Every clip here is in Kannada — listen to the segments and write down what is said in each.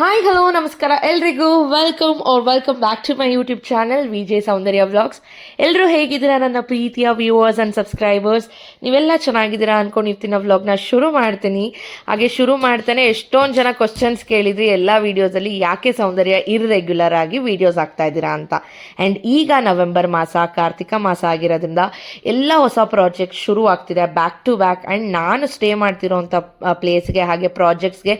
ಹಾಯ್ ಹಲೋ ನಮಸ್ಕಾರ ಎಲ್ರಿಗೂ welcome or welcome back to my YouTube channel V J Soundarya vlogs ಎಲ್ಲರೂ ಹೇಗಿದ್ದೀರಾ ನನ್ನ ಪ್ರೀತಿಯ ವ್ಯೂವರ್ಸ್ ಆ್ಯಂಡ್ ಸಬ್ಸ್ಕ್ರೈಬರ್ಸ್ ನೀವೆಲ್ಲ ಚೆನ್ನಾಗಿದ್ದೀರಾ ಅಂದ್ಕೊಂಡಿರ್ತೀನಿ ವ್ಲಾಗ್ನ ಶುರು ಮಾಡ್ತೀನಿ. ಹಾಗೆ ಶುರು ಮಾಡ್ತಾನೆ ಎಷ್ಟೊಂದು ಜನ ಕ್ವಶನ್ಸ್ ಕೇಳಿದ್ರಿ ಎಲ್ಲ ವೀಡಿಯೋಸಲ್ಲಿ ಯಾಕೆ ಸೌಂದರ್ಯ ಇರ್ರೆಗ್ಯುಲರ್ ಆಗಿ ವೀಡಿಯೋಸ್ ಆಗ್ತಾ ಇದ್ದೀರಾ ಅಂತ. ಆ್ಯಂಡ್ ಈಗ ನವೆಂಬರ್ ಮಾಸ, ಕಾರ್ತಿಕ ಮಾಸ ಆಗಿರೋದ್ರಿಂದ ಎಲ್ಲ ಹೊಸ ಪ್ರಾಜೆಕ್ಟ್ ಶುರು ಆಗ್ತಿದೆ ಬ್ಯಾಕ್ ಟು ಬ್ಯಾಕ್ ಆ್ಯಂಡ್ ನಾನು ಸ್ಟೇ ಮಾಡ್ತಿರೋಂಥ ಪ್ಲೇಸ್ಗೆ ಹಾಗೆ ಪ್ರಾಜೆಕ್ಟ್ಸ್ಗೆ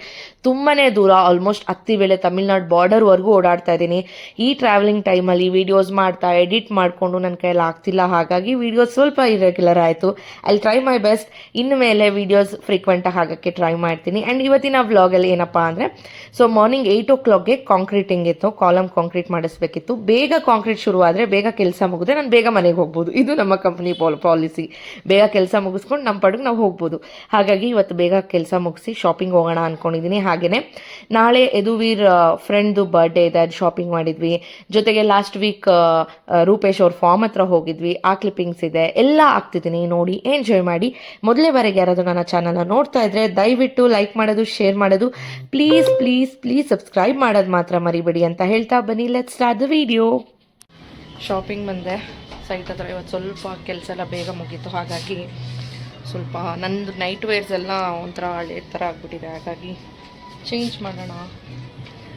ತುಂಬಾ ದೂರ ಆಲ್ಮೋಸ್ಟ್ ಹತ್ತಿ ವೇಳೆ ತಮಿಳ್ನಾಡು ಬಾರ್ಡರ್ವರೆಗೂ ಓಡಾಡ್ತಾ ಇದ್ದೀನಿ. ಈ ಟ್ರಾವೆಲಿಂಗ್ ಟೈಮಲ್ಲಿ ವೀಡಿಯೋಸ್ ಮಾಡ್ತಾ ಎಡಿಟ್ ಮಾಡಿಕೊಂಡು ನನ್ನ ಕೈಯಲ್ಲಿ ಆಗ್ತಿಲ್ಲ. ಹಾಗಾಗಿ ವೀಡಿಯೋಸ್ ಸ್ವಲ್ಪ ಇರೆಗ್ಯುಲರ್ ಆಯಿತು. ಅಲ್ಲಿ ಟ್ರೈ ಮೈ ಬೆಸ್ಟ್ ಇನ್ನು ಮೇಲೆ ವೀಡಿಯೋಸ್ ಫ್ರೀಕ್ವೆಂಟಾಗಿ ಆಗೋಕ್ಕೆ ಟ್ರೈ ಮಾಡ್ತೀನಿ. ಆ್ಯಂಡ್ ಇವತ್ತಿನ ವ್ಲಾಗಲ್ಲಿ ಏನಪ್ಪ ಅಂದರೆ ಸೊ ಮಾರ್ನಿಂಗ್ ಏಯ್ಟ್ ಓ ಕ್ಲಾಕ್ಗೆ ಕಾಂಕ್ರೀಟಿಂಗ್ ಇತ್ತು ಕಾಲಮ್ ಕಾಂಕ್ರೀಟ್ ಮಾಡಿಸ್ಬೇಕಿತ್ತು. ಬೇಗ ಕಾಂಕ್ರೀಟ್ ಶುರು ಬೇಗ ಕೆಲಸ ಮುಗಿದ್ರೆ ನಾನು ಬೇಗ ಮನೆಗೆ ಹೋಗ್ಬೋದು. ಇದು ನಮ್ಮ ಕಂಪ್ನಿ ಪಾಲಿಸಿ ಬೇಗ ಕೆಲಸ ಮುಗಿಸ್ಕೊಂಡು ನಮ್ಮ ಪಡೆಗೆ ನಾವು ಹೋಗ್ಬೋದು. ಹಾಗಾಗಿ ಇವತ್ತು ಬೇಗ ಕೆಲಸ ಮುಗಿಸಿ ಶಾಪಿಂಗ್ ಹೋಗೋಣ ಅಂದ್ಕೊಂಡಿದ್ದೀನಿ ಹಾಗೆಯೇ ನಾಳೆ ಯದುವೀರ್ ಫ್ರೆಂಡ್ದು ಬರ್ಡೇ ಇದೆ ಅದು ಶಾಪಿಂಗ್ ಮಾಡಿದ್ವಿ. ಜೊತೆಗೆ ಲಾಸ್ಟ್ ವೀಕ್ ರೂಪೇಶ್ ಅವ್ರ ಫಾರ್ಮ್ ಹತ್ರ ಹೋಗಿದ್ವಿ. ಆ ಕ್ಲಿಪ್ಪಿಂಗ್ಸ್ ಇದೆ, ಎಲ್ಲ ಆಗ್ತಿದ್ದೀನಿ ನೋಡಿ ಎಂಜಾಯ್ ಮಾಡಿ. ಮೊದಲೇ ಬಾರಿಗೆ ಯಾರಾದರೂ ನನ್ನ ಚಾನಲ್ನ ನೋಡ್ತಾ ಇದ್ರೆ ದಯವಿಟ್ಟು ಲೈಕ್ ಮಾಡೋದು ಶೇರ್ ಮಾಡೋದು. ಪ್ಲೀಸ್ ಪ್ಲೀಸ್ ಪ್ಲೀಸ್ ಸಬ್ಸ್ಕ್ರೈಬ್ ಮಾಡೋದು ಮಾತ್ರ ಮರಿಬೇಡಿ ಅಂತ ಹೇಳ್ತಾ ಬನ್ನಿ. Let start the video shopping ಬಂದೆ. ಸೈಟ್ ಹತ್ರ ಇವತ್ತು ಸ್ವಲ್ಪ ಕೆಲಸ ಎಲ್ಲ ಬೇಗ ಮುಗೀತು. ಹಾಗಾಗಿ ಸ್ವಲ್ಪ ನಂದು ನೈಟ್ ವೇರ್ಸ್ ಎಲ್ಲ ಒಂಥರ ಹಳೆ ಥರ ಆಗಿಬಿಟ್ಟಿದೆ. ಹಾಗಾಗಿ ಚೇಂಜ್ ಮಾಡೋಣ.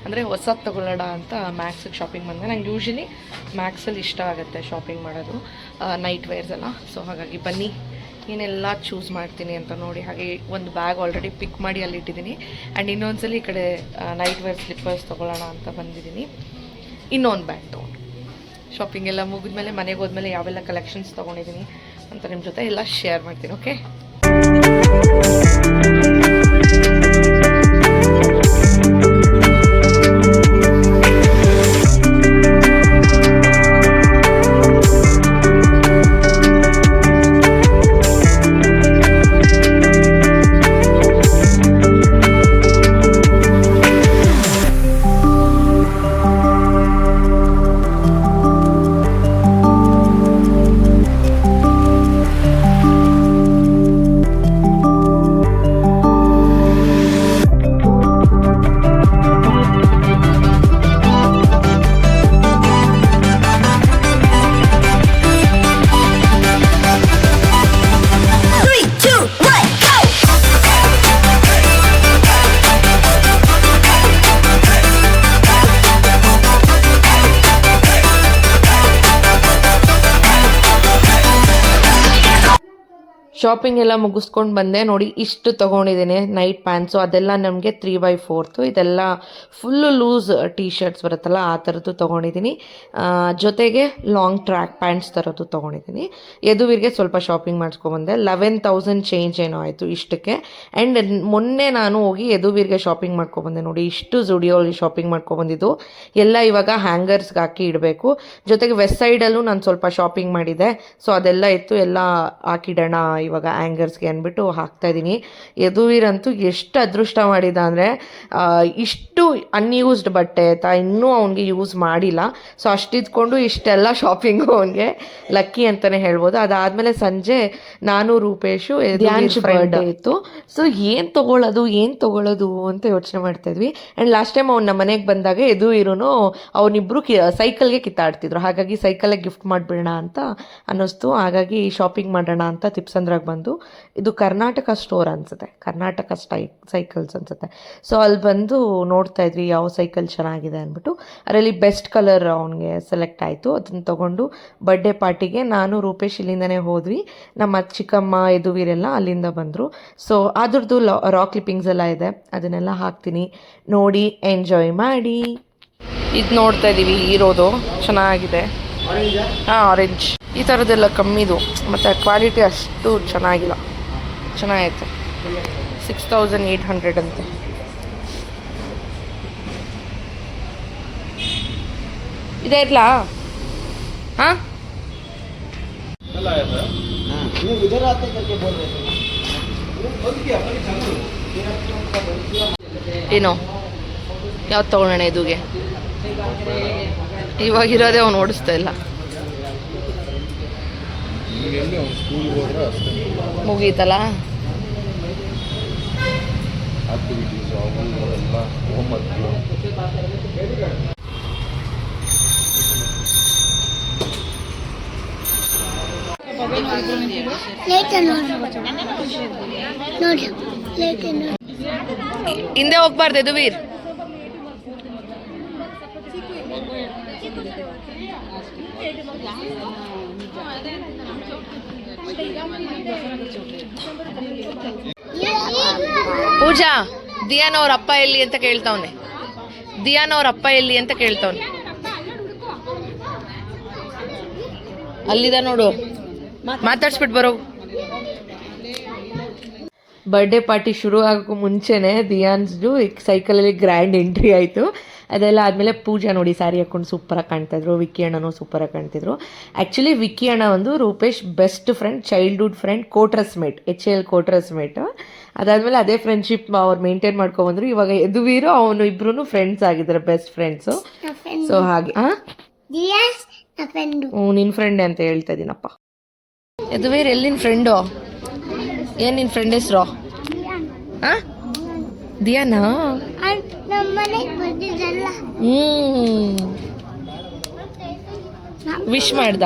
ಅಂದರೆ ಹೊಸದು ತೊಗೊಳ್ಳೋಣ ಅಂತ ಮ್ಯಾಕ್ಸಿಗೆ ಶಾಪಿಂಗ್ ಬಂದೆ. ನಂಗೆ ಯೂಶ್ವಲಿ ಮ್ಯಾಕ್ಸಲ್ಲಿ ಇಷ್ಟ ಆಗುತ್ತೆ ಶಾಪಿಂಗ್ ಮಾಡೋದು ನೈಟ್ ವೇರ್ಸ್ ಎಲ್ಲ. ಸೊ ಹಾಗಾಗಿ ಬನ್ನಿ, ಏನೆಲ್ಲ ಚೂಸ್ ಮಾಡ್ತೀನಿ ಅಂತ ನೋಡಿ. ಹಾಗೆ ಒಂದು ಬ್ಯಾಗ್ ಆಲ್ರೆಡಿ ಪಿಕ್ ಮಾಡಿ ಅಲ್ಲಿ ಇಟ್ಟಿದ್ದೀನಿ. ಆ್ಯಂಡ್ ಇನ್ನೊಂದ್ಸಲಿ ಈ ಕಡೆ ನೈಟ್ ವೇರ್ ಸ್ಲಿಪ್ಪರ್ಸ್ ತೊಗೊಳ್ಳೋಣ ಅಂತ ಬಂದಿದ್ದೀನಿ. ಇನ್ನೊಂದು ಬ್ಯಾಗ್ ತೊಗೊಂಡು. ಶಾಪಿಂಗ್ ಎಲ್ಲ ಮುಗಿದ್ಮೇಲೆ, ಮನೆಗೆ ಹೋದ್ಮೇಲೆ ಯಾವೆಲ್ಲ ಕಲೆಕ್ಷನ್ಸ್ ತೊಗೊಂಡಿದ್ದೀನಿ ಅಂತ ನಿಮ್ಮ ಜೊತೆ ಎಲ್ಲ ಶೇರ್ ಮಾಡ್ತೀನಿ ಓಕೆ ಶಾಪಿಂಗ್ ಎಲ್ಲ ಮುಗಿಸ್ಕೊಂಡು ಬಂದೆ. ನೋಡಿ, ಇಷ್ಟು ತೊಗೊಂಡಿದ್ದೀನಿ. ನೈಟ್ ಪ್ಯಾಂಟ್ಸು ಅದೆಲ್ಲ ನಮಗೆ ತ್ರೀ ಬೈ ಫೋರ್ತು ಇದೆಲ್ಲ ಫುಲ್ಲು ಲೂಸ್ ಟೀ ಶರ್ಟ್ಸ್ ಬರುತ್ತಲ್ಲ, ಆ ಥರದ್ದು ತೊಗೊಂಡಿದ್ದೀನಿ. ಜೊತೆಗೆ ಲಾಂಗ್ ಟ್ರ್ಯಾಕ್ ಪ್ಯಾಂಟ್ಸ್ ಥರದ್ದು ತೊಗೊಂಡಿದ್ದೀನಿ. ಯದುವೀರ್ಗೆ ಸ್ವಲ್ಪ ಶಾಪಿಂಗ್ ಮಾಡಿಸ್ಕೊಬಂದೆ ಲೆವೆನ್ ತೌಸಂಡ್ ಚೇಂಜ್ ಏನೋ ಆಯಿತು ಇಷ್ಟಕ್ಕೆ. ಆ್ಯಂಡ್ ಮೊನ್ನೆ ನಾನು ಹೋಗಿ ಯದುವೀರ್ಗೆ ಶಾಪಿಂಗ್ ಮಾಡ್ಕೊಬಂದೆ ನೋಡಿ, ಇಷ್ಟು ಜುಡಿಯೋಲಿ ಶಾಪಿಂಗ್ ಮಾಡ್ಕೊಬಂದಿದ್ದು ಎಲ್ಲ ಇವಾಗ ಹ್ಯಾಂಗರ್ಸ್ಗೆ ಹಾಕಿ ಇಡಬೇಕು. ಜೊತೆಗೆ ವೆಸ್ಟ್ ಸೈಡಲ್ಲೂ ನಾನು ಸ್ವಲ್ಪ ಶಾಪಿಂಗ್ ಮಾಡಿದೆ. ಸೊ ಅದೆಲ್ಲ ಇತ್ತು. ಎಲ್ಲ ಹಾಕಿಡೋಣ ಇವಾಗ ಆ್ಯಂಗರ್ಸ್ಗೆ ಅಂದ್ಬಿಟ್ಟು ಹಾಕ್ತಾಯಿದ್ದೀನಿ ಯದುವೀರಂತೂ ಎಷ್ಟು ಅದೃಷ್ಟ ಮಾಡಿದ ಅಂದರೆ ಇಷ್ಟು ಅನ್ಯೂಸ್ಡ್ ಬಟ್ಟೆ ಆಯ್ತಾ ಇನ್ನೂ ಅವನಿಗೆ ಯೂಸ್ ಮಾಡಿಲ್ಲ. ಸೊ ಅಷ್ಟಿದ್ಕೊಂಡು ಇಷ್ಟೆಲ್ಲ ಶಾಪಿಂಗು ಅವನಿಗೆ ಲಕ್ಕಿ ಅಂತಲೇ ಹೇಳ್ಬೋದು. ಅದಾದಮೇಲೆ ಸಂಜೆ ನಾನು ರೂಪೇಶು ಬರ್ಡೇ ಇತ್ತು. ಸೊ ಏನು ತೊಗೊಳ್ಳೋದು ಏನು ತೊಗೊಳ್ಳೋದು ಅಂತ ಯೋಚನೆ ಮಾಡ್ತಾ ಇದ್ವಿ. ಆ್ಯಂಡ್ ಲಾಸ್ಟ್ ಟೈಮ್ ಅವ್ನು ನಮ್ಮ ಮನೆಗೆ ಬಂದಾಗ ಎದು ಇರೋನು ಅವನಿಬ್ಬರು ಕಿ ಸೈಕಲ್ಗೆ ಕಿತ್ತಾಡ್ತಿದ್ರು. ಹಾಗಾಗಿ ಸೈಕಲ್ಗೆ ಗಿಫ್ಟ್ ಮಾಡಿಬಿಡೋಣ ಅಂತ ಅನ್ನಿಸ್ತು. ಹಾಗಾಗಿ ಶಾಪಿಂಗ್ ಮಾಡೋಣ ಅಂತ ಬಂದು ಇದು ಕರ್ನಾಟಕ ಸ್ಟೋರ್ ಅನಿಸುತ್ತೆ. ಕರ್ನಾಟಕ ಸ್ಟೈ ಸೈಕಲ್ಸ್ ಅನಿಸುತ್ತೆ. ಸೊ ಅಲ್ಲಿ ಬಂದು ನೋಡ್ತಾ ಇದ್ವಿ ಯಾವ ಸೈಕಲ್ ಚೆನ್ನಾಗಿದೆ ಅಂದ್ಬಿಟ್ಟು. ಅದರಲ್ಲಿ ಬೆಸ್ಟ್ ಕಲರ್ ಅವನಿಗೆ ಸೆಲೆಕ್ಟ್ ಆಯಿತು. ಅದನ್ನು ತೊಗೊಂಡು ಬರ್ಡೇ ಪಾರ್ಟಿಗೆ ನಾನು ರೂಪೇಶ್ ಇಲ್ಲಿಂದನೇ ಹೋದ್ವಿ. ನಮ್ಮ ಚಿಕ್ಕಮ್ಮ ಯದುವೀರೆಲ್ಲ ಅಲ್ಲಿಂದ ಬಂದರು. ಸೊ ಅದ್ರದ್ದು ರಾ ಕ್ಲಿಪ್ಪಿಂಗ್ಸ್ ಎಲ್ಲ ಇದೆ. ಅದನ್ನೆಲ್ಲ ಹಾಕ್ತೀನಿ. ನೋಡಿ ಎಂಜಾಯ್ ಮಾಡಿ. ಇದು ನೋಡ್ತಾ ಇದ್ದೀವಿ ಇರೋದು ಚೆನ್ನಾಗಿದೆ. ಹಾಂ ಆರೆಂಜ್ ಈ ಥರದ್ದೆಲ್ಲ ಕಮ್ಮಿದು. ಮತ್ತು ಕ್ವಾಲಿಟಿ ಅಷ್ಟು ಚೆನ್ನಾಗಿಲ್ಲ. ಚೆನ್ನಾಗೈತೆ. ಸಿಕ್ಸ್ ತೌಸಂಡ್ ಏಯ್ಟ್ ಹಂಡ್ರೆಡ್ ಅಂತೆ. ಇದೇ ಇರಲಾ? ಹಾಂ? ಏನು? ಯಾವ್ದು ತಗೊಳ್ಳೋಣ ಇದುಗೆ? ಇವಾಗಿರೋದೇ ಅವ್ನು ಓಡಿಸ್ತಾ ಇಲ್ಲ. ಮುಗೀತಲ್ಲ? ಹಿಂದೆ ಹೋಗ್ಬಾರ್ದು ಇವು ಎಲ್ಲ ಹೋಮ್ವರ್ಕ್ಗಳು ಲೇಟ್ ನೋಡಿ ನೋಡಿ ಲೇಟ್ ನೋಡಿ ಹಿಂದೆ ಹೋಗ್ಬಾರ್ದು ಯದುವೀರ್ ಪೂಜಾ, ದಿಯಾನ ಅವ್ರ ಅಪ್ಪ ಎಲ್ಲಿ ಅಂತ ಕೇಳ್ತಾವ್ನೆ. ದಿಯಾನ್ ಅವ್ರ ಅಪ್ಪ ಎಲ್ಲಿ ಅಂತ ಕೇಳ್ತಾವ್ನೆ. ಅಲ್ಲಿದ ನೋಡು. ಮಾತಾಡ್ಸ್ಬಿಟ್ಟು ಬರೋ. ಬರ್ಡೇ ಪಾರ್ಟಿ ಶುರು ಆಗೋಕ್ಕೂ ಮುಂಚೆನೆ ದಿಯಾನ್ಸ್ದು ಸೈಕಲಲ್ಲಿ ಗ್ರ್ಯಾಂಡ್ ಎಂಟ್ರಿ ಆಯಿತು. ಅದೆಲ್ಲ ಆದಮೇಲೆ ಪೂಜಾ ನೋಡಿ ಸ್ಯಾರಿ ಹಾಕೊಂಡು ಸೂಪರಾಗಿ ಕಾಣ್ತಾಯಿದ್ರು ವಿಕ್ಕಿ ಅಣ್ಣನೂ ಸೂಪರಾಗಿ ಕಾಣ್ತಿದ್ರು. ಆ್ಯಕ್ಚುಲಿ ವಿಕ್ಕಿ ಅಣ್ಣ ಒಂದು Rupesh best friend childhood friend quarters mate H L quarters mate ಅದಾದಮೇಲೆ ಅದೇ ಫ್ರೆಂಡ್ಶಿಪ್ ಅವ್ರು ಮೇಂಟೈನ್ ಮಾಡ್ಕೊಬಂದ್ರು ಇವಾಗ ಯದುವೀರು ಅವನು ಇಬ್ರು ಫ್ರೆಂಡ್ಸ್ ಆಗಿದ್ದಾರೆ ಬೆಸ್ಟ್ ಫ್ರೆಂಡ್ಸು ಸೊ ಹಾಗೆ. ಹಾಂ ಹ್ಞೂ ನಿನ್ನ ಫ್ರೆಂಡ್ ಅಂತ ಹೇಳ್ತಾ ಇದ್ದೀನಪ್ಪ ಯದುವೀರ್ ಎಲ್ಲಿನ ಫ್ರೆಂಡೋ ಫ್ರೆಂಡು ಏನು ನಿನ್ನ ಫ್ರೆಂಡ್ ಹೆಸರು? ಹಾಂ ದಿಯಾನಾ? ಹ್ಞೂ ವಿಶ್ ಮಾಡ್ದ?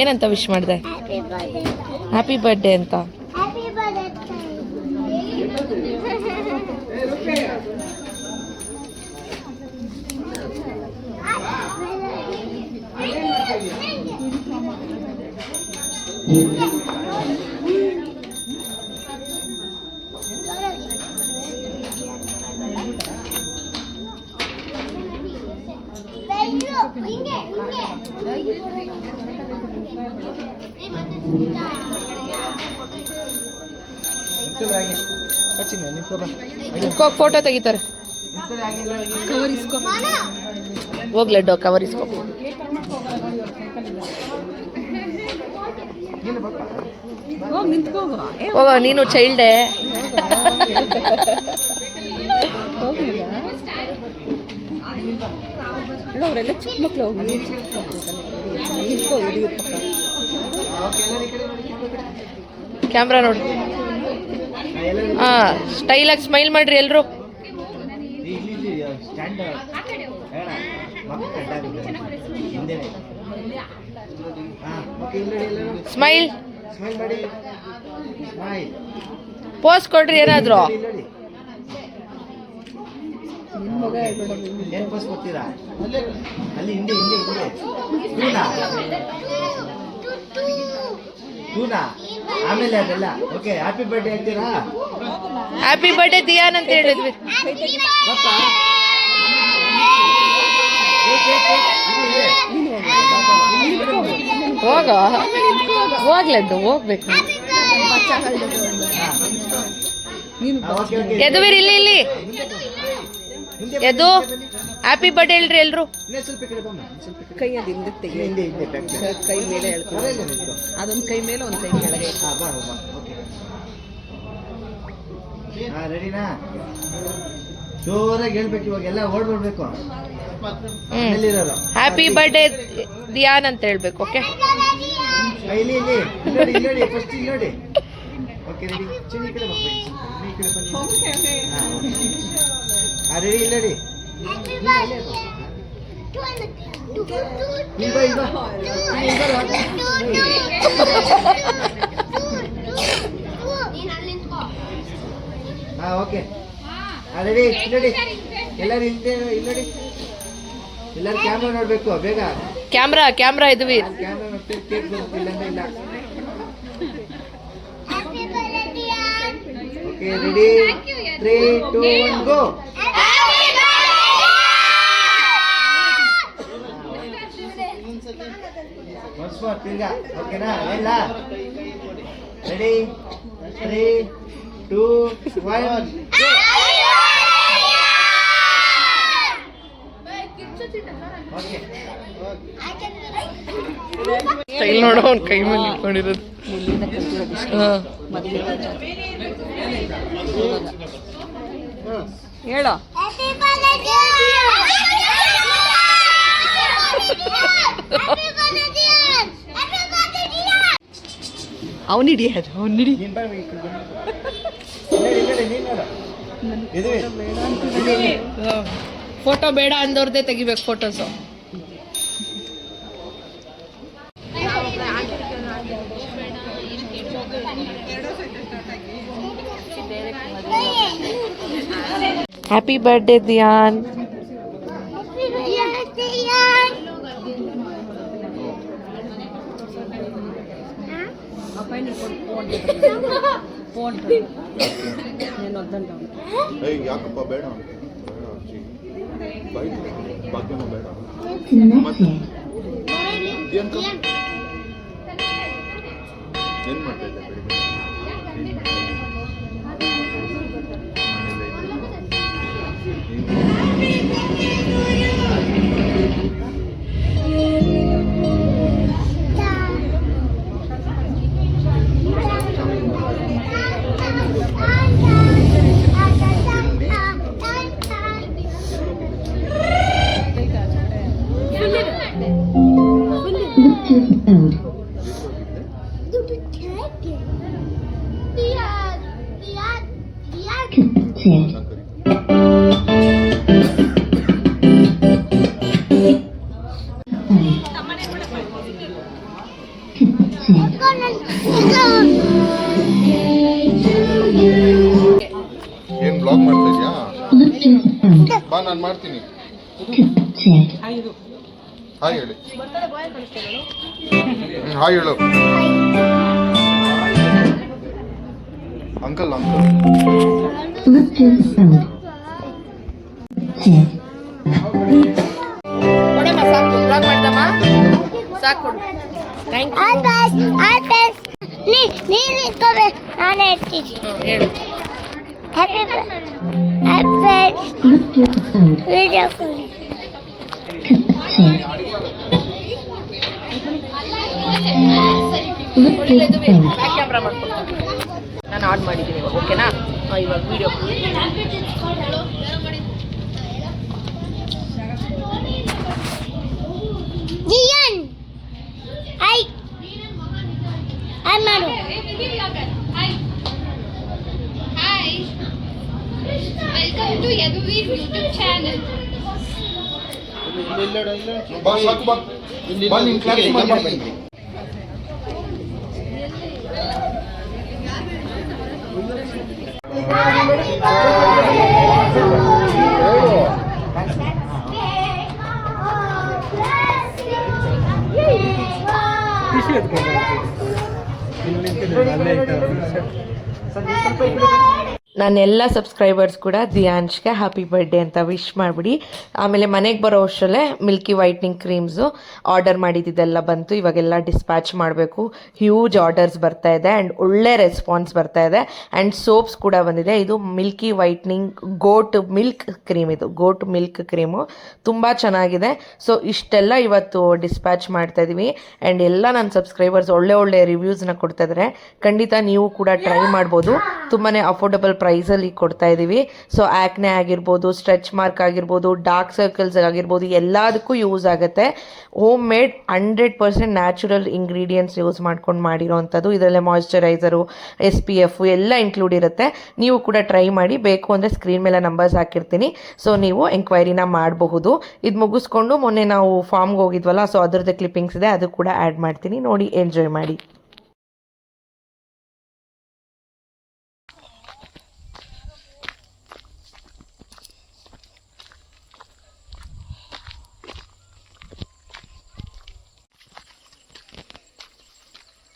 ಏನಂತ ವಿಶ್ ಮಾಡ್ದೆ? ಹ್ಯಾಪಿ ಬರ್ಡೇ ಅಂತ. ಫೋಟೋ ತೆಗಿತಾರೆ. ಹೋಗ್ಲಿ ಡೋ ಕವರ್ ಇಸ್ಕೋ. ನೀನು ಚೈಲ್ಡೇ ಅವರೆಲ್ಲ ಚಿಕ್ಕ ಮಕ್ಕಳು ಹೋಗಿ ನಿಂತ್ಕೋ ಕ್ಯಾಮ್ರಾ ನೋಡಿ. ಹಾಂ ಸ್ಟೈಲಾಗಿ ಸ್ಮೈಲ್ ಮಾಡ್ರಿ ಎಲ್ಲರೂ ಸ್ಮೈಲ್ ಪೋಸ್ ಕೊಡ್ರಿ ಏನಾದ್ರು. ಏನು ಬಸ್ ಕೊಡ್ತೀರಾ? ಅಲ್ಲಿ ಹಿಂದೆ ಹಿಂದೆ ಹಿಂದೆ. ಟೂನಾ ಟೂನಾ ಆಮೇಲೆ ಅದೆಲ್ಲ. ಓಕೆ ಹ್ಯಾಪಿ ಬರ್ಡೇ ಹೇಳ್ತೀರಾ ಹ್ಯಾಪಿ ಬರ್ಡೇ ದಿಯಾನ್ ಅಂತ ಹೇಳಿದ್ವಿ. ಬನ್ನಿ. ಹೋಗ. ಹೋಗ್ಲದ್ದು ಹೋಗ್ಬೇಕು. ಯದುವೀರ್ ಇಲ್ಲಿ ಇಲ್ಲಿ. ಯದು ಹ್ಯಾಪಿ ಬರ್ಡೇ ಹೇಳ್ರಿ ಎಲ್ರು? ಇನ್ನೊಂದ್ ಸ್ವಲ್ಪ ಈ ಕಡೆ ಬಮ್ಮ ಇನ್ನೊಂದ್ ಸ್ವಲ್ಪ ಈ ಕಡೆ. ಕೈ ಅದು ಹಿಂದಕ್ಕೆ ತೆಗಿ. ಹಿಂದೆ ಸೈಡ್. ಕೈ ಮೇಲೆ ಅದೊಂದು ಕೈ ಮೇಲೆ ಒಂದು ಕೈ ಕೆಳಗೆ. ಹಾ, ಬಾ ಬಾ ಓಕೆ ಹಾ ರೆಡಿನಾ ಜೋರಾಗಿ ಹೇಳ್ಬೇಕು ಇವಾಗ ಎಲ್ಲ ಓಡ್ಬಿಡ್ಬೇಕು ಹ್ಯಾಪಿ ಬರ್ಡೇ ದಿಯಾನ್ ಅಂತ ಹೇಳ್ಬೇಕು ಓಕೆ ಇಲ್ಲಿ ಇಲ್ಲಿ. ನೋಡಿ ಇಲ್ಲಿ ನೋಡಿ ಫಸ್ಟ್ ಇಲ್ಲಿ ನೋಡಿ. ಓಕೆ ರೆಡಿ ಚಿನ್ನಿ ಕಡೆ ಬರ್ಬೇಕು. ಈ ಕಡೆ ಬನ್ನಿ. ಹಾ ಇಲ್ಲಡಿ ಹಾ ರೆಡಿ ಇಲ್ಲಿ ಇಲ್ಲಿ ಬಾ. ಹಾ ಓಕೆ. ಹಾ ಇಲ್ಲಡಿ ನೋಡಿ ಎಲ್ಲರೂ ಹಿಂದೆ ಇಲ್ಲಡಿ ನೋಡಿ ಎಲ್ಲರೂ ಕ್ಯಾಮ್ರಾ ನೋಡಬೇಕು ಬೇಗ. ಕ್ಯಾಮ್ರಾ ಕ್ಯಾಮ್ರಾ ಇದ್ವಿ ಕ್ಯಾಮ್ರಾ ನೋಡ್ತೀವಿ ಕೇಕ್ ಬರುತ್ತೆ ಇಲ್ಲಾಂದ್ರೆ ಇಲ್ಲ. Okay ready three two one go once ಈಗ ಓಕೆನಾ ಎಲ್ಲ ready three two one okay style ನೋಡೋ ಅವ್ನ ಕೈ ಮೇಲೆ ಇಟ್ಕೊಂಡಿರೋದು ಹೇಳೋ. ಅವನು ಹಿಡಿಯೋದು ಅವ್ನು ಹಿಡಿ ನೀನ್ ಬಾ ಈ ಕಡೆ ಬನ್ನಿ. ನೋಡಿ ನೋಡಿ ನೀನ್ ನೋಡು ಇದುವೆ ಫೋಟೋ ಬೇಡ ಅಂದವ್ರದ್ದೇ ತೆಗಿಬೇಕು photos happy birthday Diyan phone నేను వద్దంటాను ಏಯ್ ಯಾಕಪ್ಪ ಬೇಡ ಬೇಡ ಅಜ್ಜಿ ಬೈಕ್ ಭಾಗ್ಯಮ್ಮ ಬೇಡ ಏನ್ ಏನ್ ಮಾಡ್ತಾ ಮಾಡ್ತೀನಿ. ಹಾಯ್ ಹೇಳಿ. ಹಾಯ್ ಹೇಳು. ಅಂಕಲ್ ಅಂಕಲ್ ಸಾಕು. ನೀನ್ ಇಟ್ಕೋಬೇಕು ನಾನು ಇರ್ತೀನಿ ಹ್ಯಾಪಿ ಹ್ಯಾಪಿ ನಾನು ಆಡ್ ಮಾಡಿದ್ದೀನಿ ಓಕೆನಾ ಇವಾಗ ವಿಡಿಯೋ ಬಾ ಸಾಕು ಬಾ ಬಾ ನಿನ್ ಕ್ಲಾಸ್ ಮಾಡಿ ನನ್ನೆಲ್ಲ ಸಬ್ಸ್ಕ್ರೈಬರ್ಸ್ ಕೂಡ ದಿಯಾಂಶ್ಗೆ ಹ್ಯಾಪಿ ಬರ್ಡೇ ಅಂತ ವಿಶ್ ಮಾಡಿಬಿಡಿ. ಆಮೇಲೆ ಮನೆಗೆ ಬರೋ ಅಷ್ಟರಲ್ಲೇ ಮಿಲ್ಕಿ ವೈಟ್ನಿಂಗ್ ಕ್ರೀಮ್ಸು ಆರ್ಡರ್ ಮಾಡಿದ್ದಿದ್ದೆಲ್ಲ ಬಂತು. ಇವಾಗೆಲ್ಲ ಡಿಸ್ಪ್ಯಾಚ್ ಮಾಡಬೇಕು. ಹ್ಯೂಜ್ ಆರ್ಡರ್ಸ್ ಬರ್ತಾ ಇದೆ ಆ್ಯಂಡ್ ಒಳ್ಳೆ ರೆಸ್ಪಾನ್ಸ್ ಬರ್ತಾ ಇದೆ. ಆ್ಯಂಡ್ ಸೋಪ್ಸ್ ಕೂಡ ಬಂದಿದೆ. ಇದು milky whitening goat milk cream ಇದು. ಗೋಟ್ ಮಿಲ್ಕ್ ಕ್ರೀಮು ತುಂಬ ಚೆನ್ನಾಗಿದೆ. ಸೊ ಇಷ್ಟೆಲ್ಲ ಇವತ್ತು ಡಿಸ್ಪ್ಯಾಚ್ ಮಾಡ್ತಾ ಇದ್ದೀವಿ ಆ್ಯಂಡ್ ಎಲ್ಲ ನನ್ನ ಸಬ್ಸ್ಕ್ರೈಬರ್ಸ್ ಒಳ್ಳೆ ಒಳ್ಳೆ ರಿವ್ಯೂಸ್ನ ಕೊಡ್ತಾ ಇದ್ದಾರೆ ಖಂಡಿತ ನೀವು ಕೂಡ ಟ್ರೈ ಮಾಡ್ಬೋದು. ತುಂಬಾ ಅಫೋರ್ಡಬಲ್ ಪ್ರೈಸಲ್ಲಿ ಕೊಡ್ತಾ ಇದ್ದೀವಿ ಸೊ ಆ್ಯಕ್ನೆ ಆಗಿರ್ಬೋದು ಸ್ಟ್ರೆಚ್ ಮಾರ್ಕ್ ಆಗಿರ್ಬೋದು ಡಾರ್ಕ್ ಸರ್ಕಲ್ಸ್ ಆಗಿರ್ಬೋದು, ಎಲ್ಲದಕ್ಕೂ ಯೂಸ್ ಆಗುತ್ತೆ. Home made hundred percent natural ingredients use ಮಾಡ್ಕೊಂಡು ಮಾಡಿರೋವಂಥದ್ದು ಇದರಲ್ಲೇ ಮಾಯಿಶ್ಚರೈಸರು ಎಸ್ ಪಿ ಎಫ್ ಎಲ್ಲ ಇನ್ಕ್ಲೂಡ್ ಇರುತ್ತೆ. ನೀವು ಕೂಡ ಟ್ರೈ ಮಾಡಿ. ಬೇಕು ಅಂದರೆ ಸ್ಕ್ರೀನ್ ಮೇಲೆ ನಂಬರ್ಸ್ ಹಾಕಿರ್ತೀನಿ. ಸೊ ನೀವು ಎಂಕ್ವೈರಿನ ಮಾಡಬಹುದು. ಇದು ಮುಗಿಸ್ಕೊಂಡು ಮೊನ್ನೆ ನಾವು ಫಾರ್ಮ್ಗೆ ಹೋಗಿದ್ವಲ್ಲ ಸೊ ಅದರದ್ದು ಕ್ಲಿಪ್ಪಿಂಗ್ಸ್ ಇದೆ. ಅದು ಕೂಡ ಆ್ಯಡ್ ಮಾಡ್ತೀನಿ. ನೋಡಿ ಎಂಜಾಯ್ ಮಾಡಿ.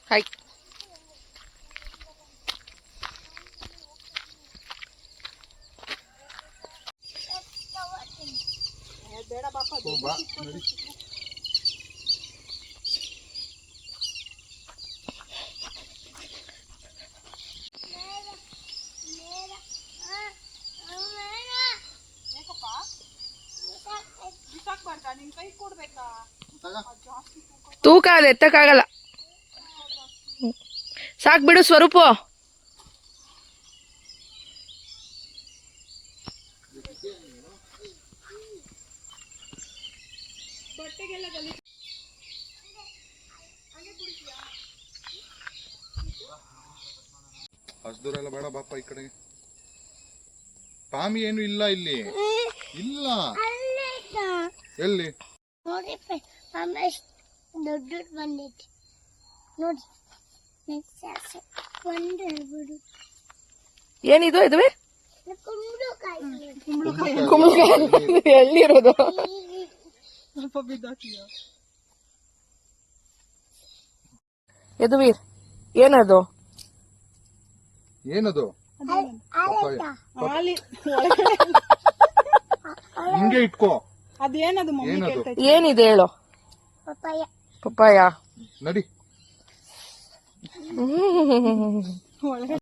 ಹಾಯ್ ತೂಕ ಅದು ಎತ್ತಕ್ಕಾಗಲ್ಲ. ಸಾಕು ಬಿಡು ಸ್ವರೂಪ. ಅಷ್ಟು ದೂರ ಎಲ್ಲ ಬೇಡ ಬಾಪ ಈ ಕಡೆಗೆ ಪಾಮಿ ಏನು ಇಲ್ಲ ಇಲ್ಲಿ. ಇಲ್ಲ. ಎಲ್ಲಿ? ನೋಡಿ ದೊಡ್ಡ ಬಂದೈತಿ. ನೋಡಿ ಏನಿದು ಇದುವೆ? ಕುಂಬಳಕಾಯಿ. ಕುಂಬಳಕಾಯಿ ಎಲ್ಲಿರೋದು? ಸ್ವಲ್ಪ ಬಿದ್ದಾಕಿಯ? ಯದುವೀರ್ ಏನದು? ಏನದು? ಹಿಂಗೆ ಇಟ್ಕೋ. ಅದೇನದು ಏನಿದೆ ಹೇಳು? ಪಪ್ಪಾಯ. ಪಪ್ಪಾಯ. ನಡಿ. 嗯哼哼哼哼哼，无聊的。